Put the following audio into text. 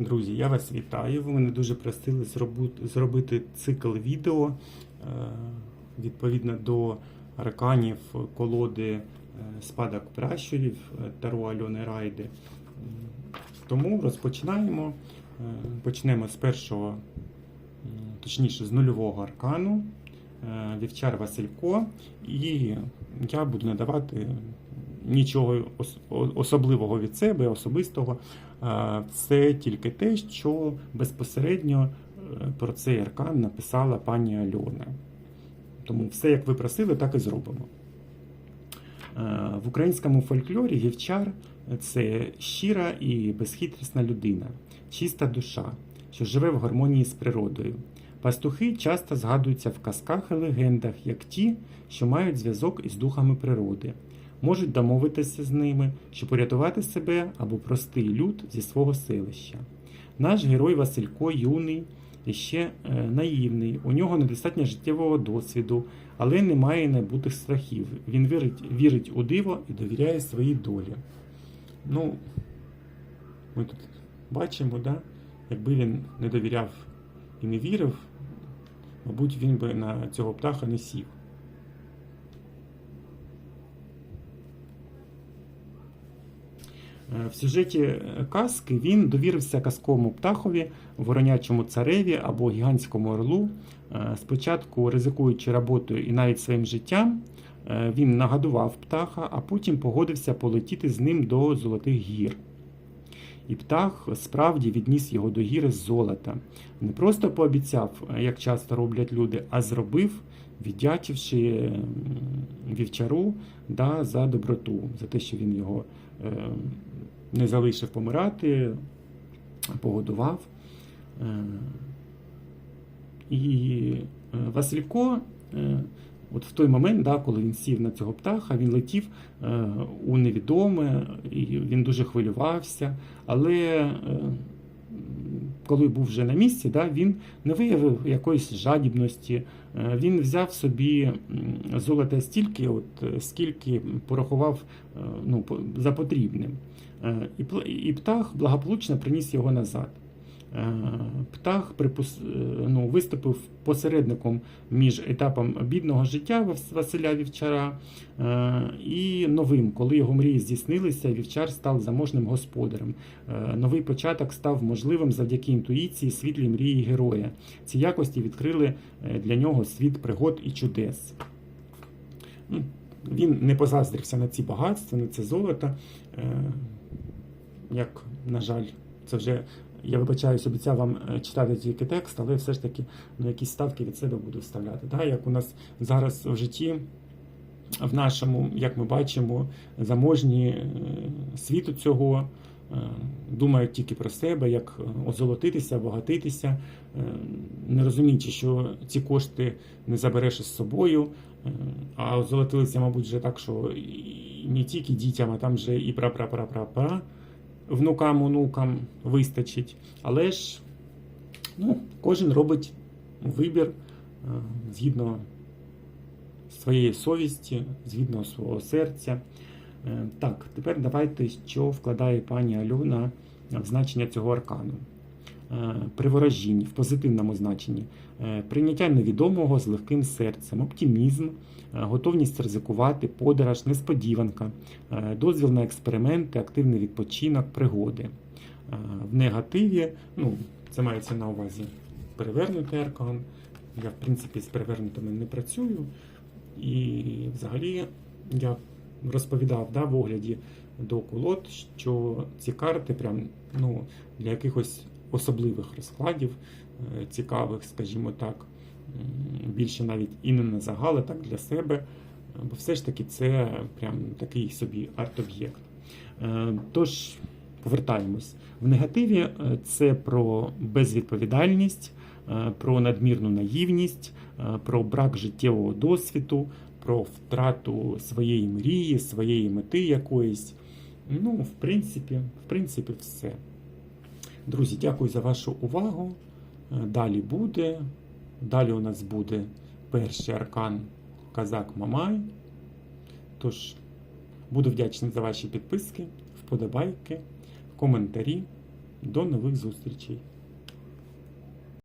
Друзі, я вас вітаю. Ви мене дуже просили зробити цикл відео е, відповідно до арканів колоди е, спадок пращурів е, Таро Альони Райди. Тому розпочинаємо. Почнемо з першого, точніше, з нульового аркану. Вівчар Василько, і я буду надавати нічого особливого від себе, особистого. Це тільки те, що безпосередньо е, про цей аркан написала пані Альона. Тому все, як ви просили, так і зробимо. В українському фольклорі вівчар це щира і безхитрісна людина, чиста душа, що живе в гармонії з природою. Пастухи часто згадуються в казках і легендах як ті, що мають зв'язок із духами природи, можуть домовитися з ними, щоб урятувати себе або простий люд зі свого селища. Наш герой Василько юний і ще е, наївний. У нього недостатньо життєвого досвіду, але немає набутих страхів. Він вірить, вірить у диво і довіряє своїй долі. Ну, ми тут бачимо, да? якби він не довіряв і не вірив, мабуть, він би на цього птаха не сів. В сюжеті е, казки він довірився казковому птахові, воронячому цареві або гігантському орлу. Е, Спочатку, ризикуючи роботою і навіть своїм життям, е, він нагадував птаха, а потім погодився полетіти з ним до Золотих гір. І птах справді відніс його до гіри з золота. Не просто пообіцяв, е, як часто роблять люди, а зробив, віддячивши вівчару да, за доброту, за те, що він його е, не залишив помирати, погодував. Е, І е, Василько, е, от в той момент, да, коли він сів на цього птаха, він летів у невідоме, і він дуже хвилювався. Але коли був вже на місці, да, він не виявив якоїсь жадібності. Е, Він взяв собі золоте стільки, от, е, скільки порахував е, ну, за потрібним. І птах благополучно приніс його назад. Е, Птах припус... е, ну, виступив посередником між етапом бідного життя Василя Вівчара е, і новим, коли його мрії здійснилися, Вівчар став заможним господарем. Новий початок став можливим завдяки інтуїції, світлій мрії героя. Ці якості відкрили для нього світ пригод і чудес. Ну, Він не позаздрився на ці багатства, на це золото. Як, на жаль, це вже я вибачаюсь, обіцяв вам е, читати тільки текст, але все ж таки ну, якісь ставки від себе буду вставляти. Да? Як у нас зараз в житті, в нашому, як ми бачимо, заможні е, світу цього е, думають тільки про себе, як озолотитися, обогатитися, не розуміючи, що ці кошти не забереш із собою. А озолотилися, мабуть, вже так, що не тільки дітям, а там вже і пра-пра-пра-пра-пра внукам, онукам вистачить. Але ж ну, кожен робить вибір е, згідно своєї совісті, згідно свого серця. Е, Так, тепер давайте, що вкладає пані Альона в значення цього аркану. Е, При ворожінні, в позитивному значенні, Е, прийняття невідомого з легким серцем, оптимізм, е, готовність ризикувати, подорож, несподіванка, дозвіл на експерименти, активний відпочинок, пригоди. В негативі, ну, це мається на увазі перевернутий аркан. Я, в принципі, з перевернутими не працюю. І взагалі я розповідав да, в огляді до колод, що ці карти прям, ну, для якихось особливих розкладів, е, цікавих, скажімо так, більше навіть і не на загал, а так для себе. Е, Бо все ж таки це прям такий собі арт-об'єкт. Е, Тож повертаємось. В негативі це про безвідповідальність, про надмірну наївність, про брак життєвого досвіду, про втрату своєї мрії, своєї мети якоїсь. Ну, в принципі, в принципі, все. Друзі, дякую за вашу увагу. Е, Далі буде. Далі у нас буде перший аркан Казак Мамай. Тож, буду вдячний за ваші підписки, вподобайки, коментарі. До нових зустрічей!